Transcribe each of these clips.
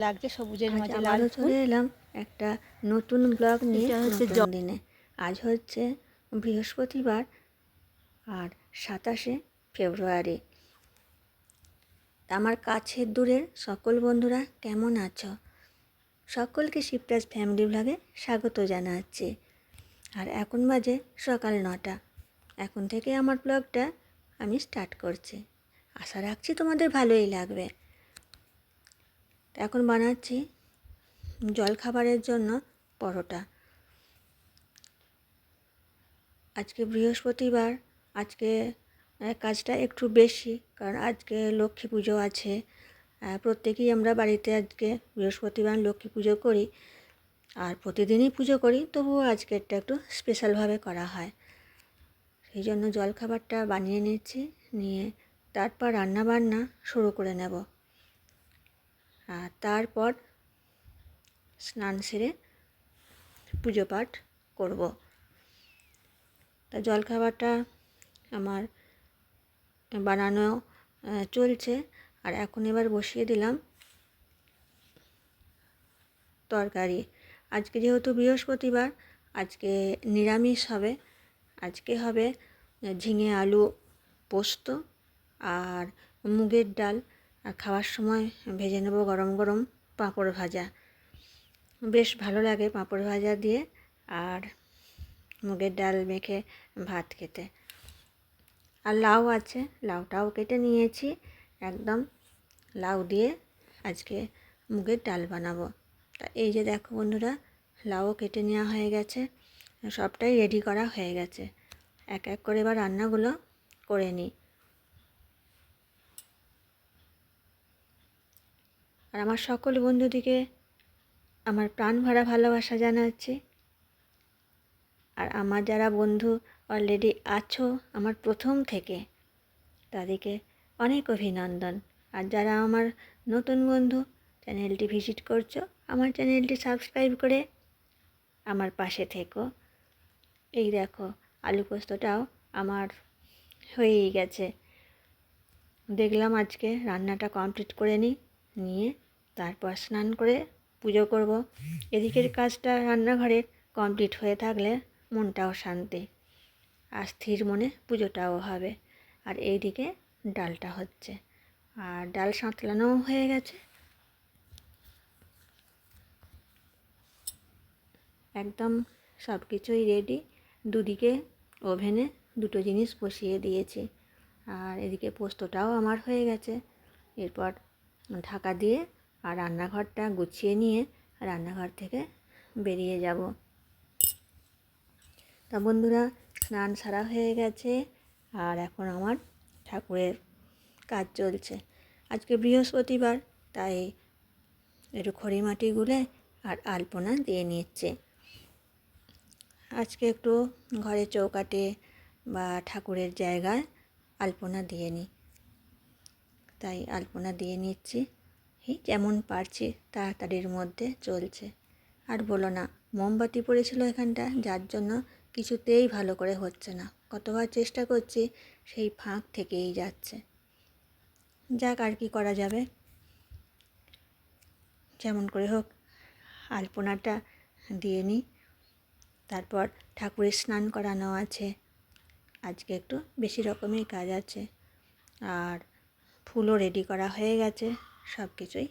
লাগছে সবুজের মাঝে লাল চলে এলাম একটা নতুন ব্লগ নিয়ে হচ্ছে নতুন দিনে। আজ হচ্ছে বৃহস্পতিবার আর সাতাশে ফেব্রুয়ারি। আমার কাছের দূরের সকল বন্ধুরা কেমন আছো? সকলকে শিবরাজ ফ্যামিলি ব্লগে স্বাগত জানাচ্ছি। আর এখন বাজে সকাল নটা। এখন থেকে আমার ব্লগটা আমি স্টার্ট করছি। আশা রাখছি তোমাদের ভালোই লাগবে। এখন বানাচ্ছি জলখাবারের জন্য পরোটা। আজকে বৃহস্পতিবার, আজকে কাজটা একটু বেশি, কারণ আজকে লক্ষ্মী পুজো আছে। প্রত্যেকেই আমরা বাড়িতে আজকে বৃহস্পতিবার লক্ষ্মী পুজো করি, আর প্রতিদিনই পুজো করি, তবুও আজকেরটা একটু স্পেশালভাবে করা হয়। সেই জন্য জলখাবারটা বানিয়ে নিচ্ছি, নিয়ে তারপর রান্না বান্না শুরু করে নেব। তারপর স্নান সেরে পুজো পাঠ করব। তা জলখাবারটা আমার বানানো চলছে। আর এখন এবার বসিয়ে দিলাম তরকারি। আজকে যেহেতু বৃহস্পতিবার, আজকে নিরামিষ হবে। আজকে হবে ঝিঙে আলু পোস্ত আর মুগের ডাল। আর খাওয়ার সময় ভেজে নেব গরম গরম পাঁপড় ভাজা। বেশ ভালো লাগে পাঁপড় ভাজা দিয়ে আর মুগের ডাল মেখে ভাত খেতে। আর লাউ আছে, লাউটাও কেটে নিয়েছি একদম। লাউ দিয়ে আজকে মুগের ডাল বানাবো। তা এই যে দেখো বন্ধুরা লাউ কেটে নেওয়া হয়ে গেছে, সবটাই রেডি করা হয়ে গেছে। এক এক করে এবার রান্নাগুলো করে নিই। আর আমার সকল বন্ধুদিকে আমার প্রাণ ভরা ভালোবাসা জানাচ্ছি। আর আমার যারা বন্ধু অলরেডি আছো, আমার প্রথম থেকে, তাদেরকে অনেক অভিনন্দন। আর যারা আমার নতুন বন্ধু, চ্যানেলটি ভিজিট করছ, আমার চ্যানেলটি সাবস্ক্রাইব করে আমার পাশে থেকো। এই দেখো, আলু পোস্তটাও আমার হয়েই গেছে। দেখলাম আজকে রান্নাটা কমপ্লিট করে নিই। নিয়ে তারপর স্নান করে পুজো করব। এদিকের কাজটা রান্নাঘরের কমপ্লিট হয়ে থাকলে মনটাও শান্তি, আর স্থির মনে পুজোটাও হবে। আর এইদিকে ডালটা হচ্ছে, আর ডাল সাঁতলানোও হয়ে গেছে। একদম সব কিছুই রেডি। দুদিকে ওভেনে দুটো জিনিস বসিয়ে দিয়েছি, আর এদিকে পোস্তটাও আমার হয়ে গেছে। এরপর ঢাকা দিয়ে আর রান্নাঘরটা গুছিয়ে নিয়ে রান্নাঘর থেকে বেরিয়ে যাব। তা বন্ধুরা, স্নান সারা হয়ে গেছে আর এখন আমার ঠাকুরের কাজ চলছে। আজকে বৃহস্পতিবার, তাই একটু খড়ি মাটি গুলে আর আলপনা দিয়ে নিচ্ছে। আজকে একটু ঘরে চৌকাটে বা ঠাকুরের জায়গায় আলপনা দিয়ে নিই। তাই আলপনা দিয়ে নিচ্ছি। এই যেমন পারছি তাড়াতাড়ির মধ্যে চলছে। আর বলো না, মোমবাতি পড়েছিল এখানটা, যার জন্য কিছুতেই ভালো করে হচ্ছে না। কতবার চেষ্টা করছি, সেই ফাঁক থেকেই যাচ্ছে। যাক, আর কি করা যাবে? যেমন করে হোক, আলপনাটা দিয়ে নিই। তারপর ঠাকুরের স্নান করানো আছে। আজকে একটু বেশি রকমের কাজ আছে। আর ফুলও রেডি করা হয়ে গেছে সব কিছুই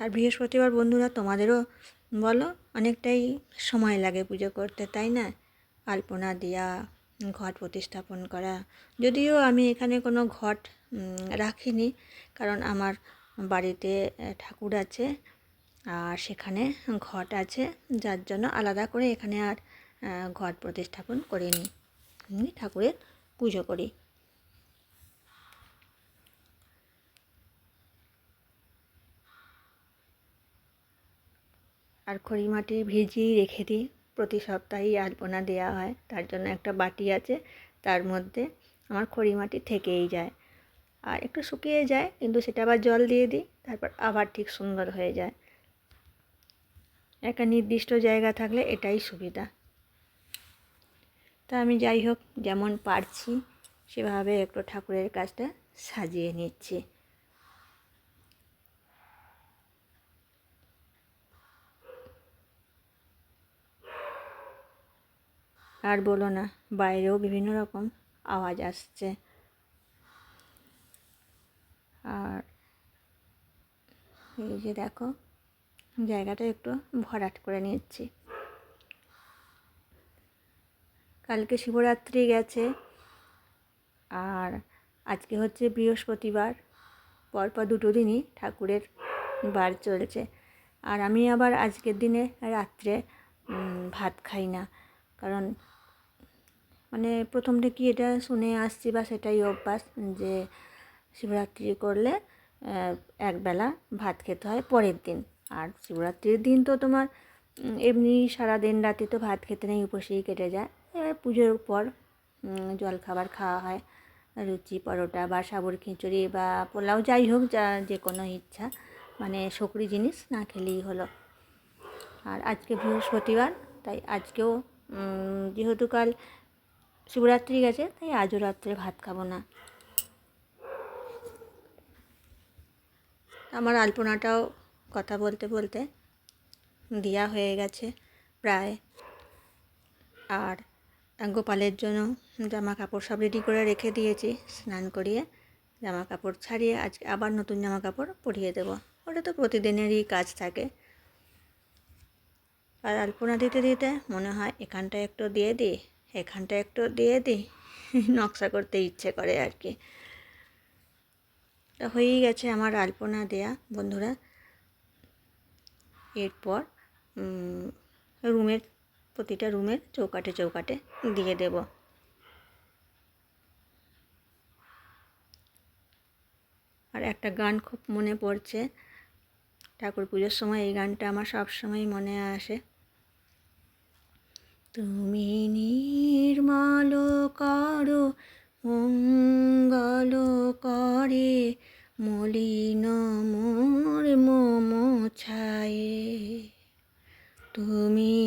আর বৃহস্পতিবার বন্ধুরা, তোমাদেরও বলো, অনেকটাই সময় লাগে পুজো করতে, তাই না? আলপনা দেওয়া ঘট প্রতিস্থাপন করা। যদিও আমি এখানে কোনো ঘট রাখিনি, কারণ আমার বাড়িতে ঠাকুর আছে, আর সেখানে ঘট আছে, যার জন্য আলাদা করে এখানে আর ঘট প্রতিস্থাপন করিনি এমনি ঠাকুরের পুজো করি। আর খড়ি মাটি ভিজিয়ে রেখে দিই। প্রতি সপ্তাহেই আলপনা দেওয়া হয়। তার জন্য একটা বাটি আছে। তার মধ্যে আমার খড়ি মাটি থেকেই যায়। আর একটু শুকিয়ে যায়, কিন্তু সেটা আবার জল দিয়ে দিই। তারপর আবার ঠিক সুন্দর হয়ে যায়। একটা নির্দিষ্ট জায়গা থাকলে এটাই সুবিধা। তা আমি যাই হোক, যেমন পারছি, সেভাবে একটু ঠাকুরের কাজটা সাজিয়ে নিচ্ছি। আর বলো না, বাইরেও বিভিন্ন রকম আওয়াজ আসছে। আর এই যে দেখো, জায়গাটা একটু ভরাট করে নিচ্ছি। কালকে শিবরাত্রি গেছে। আর আজকে হচ্ছে বৃহস্পতিবার, পরপর দুটো দিনই ঠাকুরের বার চলছে। আর আমি আবার আজকের দিনে রাত্রে ভাত খাই না। কারণ মানে প্রথম থেকে এটা শুনে আসছি বা সেটাই অভ্যাস যে শিবরাত্রি করলে একবেলা ভাত খেতে হয় পরের দিন। আর শিবরাত্রির দিন তো তোমার এমনি সারা দিন রাতে তো ভাত খেতে নেই, উপসেই কেটে যায়। এবার পুজোর পর জল খাবার খাওয়া হয়, লুচি, পরোটা বা সাবর খিচুড়ি বা পোলাও, যাই হোক, যা যে কোনো ইচ্ছা। মানে সকরি জিনিস না খেলেই হলো। আর আজকে বৃহস্পতিবার, তাই আজকেও যেহেতু কাল শিবরাত্রি গেছে, তাই আজও রাত্রে ভাত খাব না। আমার আলপনাটাও কথা বলতে বলতে দেওয়া হয়ে গেছে প্রায়। আর গোপালের জন্য জামা কাপড় সব রেডি করে রেখে দিয়েছি। স্নান করিয়ে জামা কাপড় ছাড়িয়ে আজকে আবার নতুন জামা কাপড় পরিয়ে দেবো। ওটা তো প্রতিদিনেরই কাজ থাকে। আর আলপনা দিতে দিতে মনে হয় এখানটা একটু দিয়ে দিই এখানটা একটু দিয়ে দিই। নকশা করতে ইচ্ছে করে আর কি। তা হয়েই গেছে আমার আলপনা দেয়া, বন্ধুরা। এরপর রুমের প্রতিটা রুমের চৌকাটে চৌকাটে দিয়ে দেব। আর একটা গান খুব মনে পড়ছে। ঠাকুর পুজোর সময় এই গানটা আমার সব সময় মনে আসে। তুমি নির্মল করো, মঙ্গল করে, মলিন মোর মোম ছায়ে। তুমি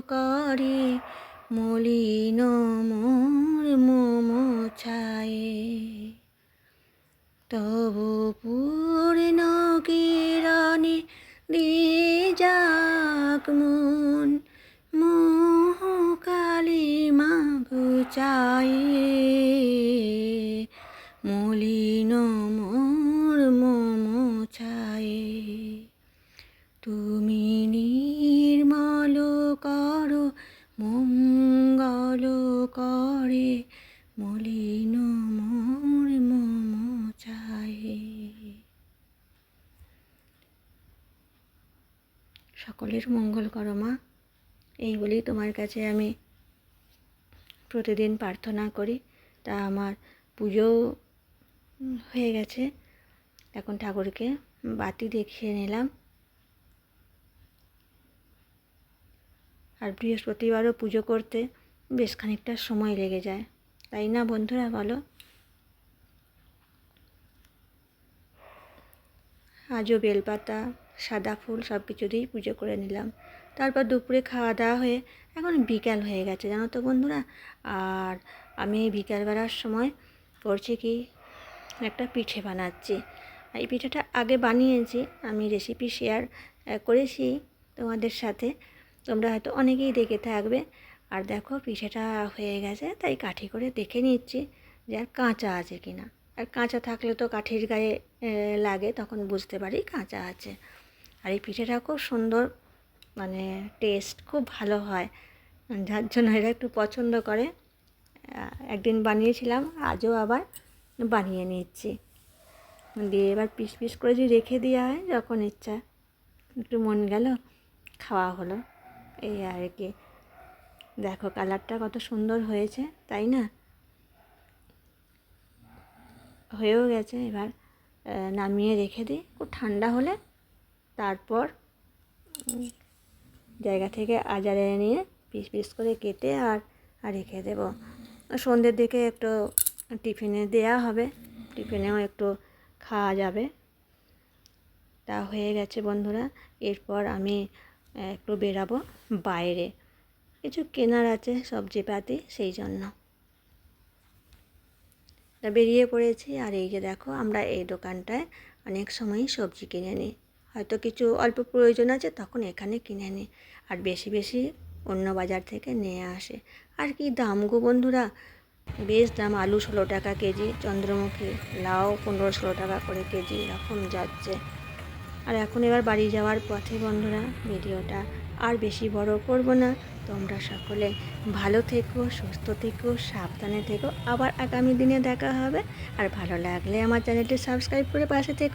করে মলিন মোর মম ছায়ে। তব পূর্ণ কিরণে দিয়ে যাক মন মোহ কালী মা বুচায়ে করো, মঙ্গল করে, মলিন মোর মম ছায়ে সকলের মঙ্গল করো মা। এই বলেই তোমার কাছে আমি প্রতিদিন প্রার্থনা করি। তা আমার পুজো হয়ে গেছে। এখন ঠাকুরকে বাতি দেখিয়ে নিলাম। আর বৃহস্পতিবারও পুজো করতে বেশ খানিকটা সময় লেগে যায়। তাই না বন্ধুরা, বলো? আজও বেলপাতা, সাদা ফুল সব কিছু দিয়েই পুজো করে নিলাম। তারপর দুপুরে খাওয়া দাওয়া হয়ে এখন বিকাল হয়ে গেছে, জানো তো বন্ধুরা? আর আমি বিকালবেলার সময় করছি কি? একটা পিঠে বানাচ্ছি। এই পিঠেটা আগে বানিয়েছি, আমি রেসিপি শেয়ার করেছি তোমাদের সাথে। তোমরা হয়তো অনেকেই দেখে থাকবে। আর দেখো পিঠেটা হয়ে গেছে, তাই কাঠি করে দেখে নিচ্ছি যে আর কাঁচা আছে কি না আর কাঁচা থাকলে তো কাঠির গায়ে লাগে, তখন বুঝতে পারি কাঁচা আছে। আর এই পিঠেটা খুব সুন্দর মানে টেস্ট খুব ভালো হয়। যার জন্য এরা একটু পছন্দ করে। একদিন বানিয়েছিলাম, আজও আবার বানিয়ে নিচ্ছি। দিয়ে এবার পিস পিস করে যদি রেখে দেওয়া হয়, যখন ইচ্ছা, একটু মন গেল, খাওয়া হলো। এই আর কি। দেখো, কালারটা কত সুন্দর হয়েছে, তাই না? হয়েও গেছে, এবার নামিয়ে রেখে দিই। খুব ঠান্ডা হলে তারপর জায়গা থেকে আজারে নিয়ে পিস পিস করে কেটে আর রেখে দেব। সন্ধ্যের দিকে একটু টিফিনে দেয়া হবে। টিফিনেও একটু খাওয়া যাবে। তা হয়ে গেছে বন্ধুরা। এরপর আমি একটু বেরাবো বাইরে। কিছু কেনার আছে সবজিপাতি সেই জন্য। বেরিয়ে পড়েছি, আর এই যে দেখো, আমরা এই দোকানটায় অনেক সময়ই সবজি কিনে নিই। হয়তো কিছু অল্প প্রয়োজন আছে, তখন এখানে কিনে নিই। আর বেশি বেশি অন্য বাজার থেকে নিয়ে আসে। আর কি দাম গো বন্ধুরা? বেশ দাম, আলু ষোলো টাকা কেজি, চন্দ্রমুখী লাউ পনেরো ষোলো টাকা করে কেজি, এরকম যাচ্ছে। আর এখন এবার বাড়ি যাওয়ার পথে বন্ধুরা, ভিডিওটা আর বেশি বড় করব না। তোমরা সকলে ভালো থেকো, সুস্থ থেকো, সাবধানে থেকো। আবার আগামী দিনে দেখা হবে। আর ভালো লাগলে আমার চ্যানেলটি সাবস্ক্রাইব করে পাশে থেকো।